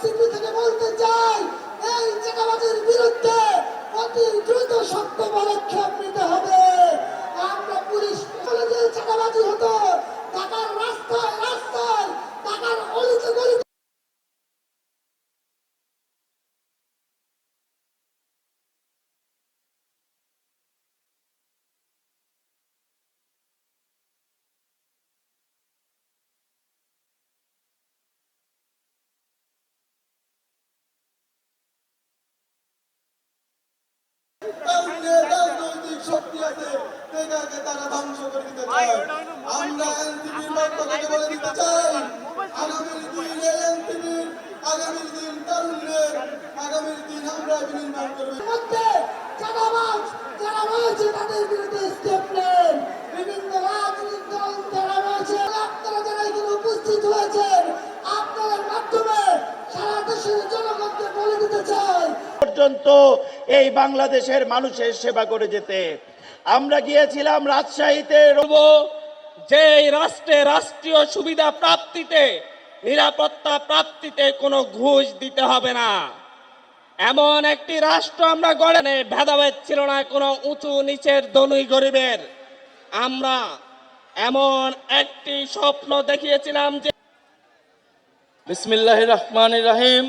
NCP থেকে বলতে চাই এই চাঁদাবাজির বিরুদ্ধে অতি দ্রুত শক্ত পদক্ষেপ তারুণ্যের রাজনৈতিক শক্তি আছে এটাকে তারা ধ্বংস করে দিতে চায়। আমরা এনসিপির পক্ষ থেকে বলে দিতে চাই আগামীর দিন এই এনসিপির আগামীর দিন তারুণ্যের আগামীর দিন আমরা বিনির্মাণ করব। মধ্যে চাঁদাবাজ যারা রয়েছে তাদের বিরুদ্ধে স্টেপ নেন। বিভিন্ন রাজনৈতিক দল যারা রয়েছে আপনারা যারা এখানে উপস্থিত হয়েছেন আপনাদের মাধ্যমে সারা দেশের জনগণকে বলে দিতে চাই। পর্যন্ত এই বাংলাদেশের মানুষের সেবা করে যেতে। আমরা গিয়েছিলাম রাজশাহীতে বলব, যে রাষ্ট্রে রাষ্ট্রীয় সুবিধা প্রাপ্তিতে, নিরাপত্তা প্রাপ্তিতে কোনো ঘুষ দিতে হবে না। এমন একটি রাষ্ট্র আমরা গড়ে নেই, ভেদাভেদ ছিল না, কোনো উঁচু নিচের ধনী গরিবের। আমরা এমন একটি স্বপ্ন দেখিয়েছিলাম যে বিসমিল্লাহ রহমান রহিম।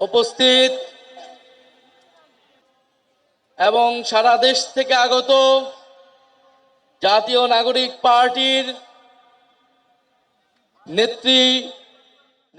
উপস্থিত এবং সারা দেশ থেকে আগত জাতীয় নাগরিক পার্টির নেত্রী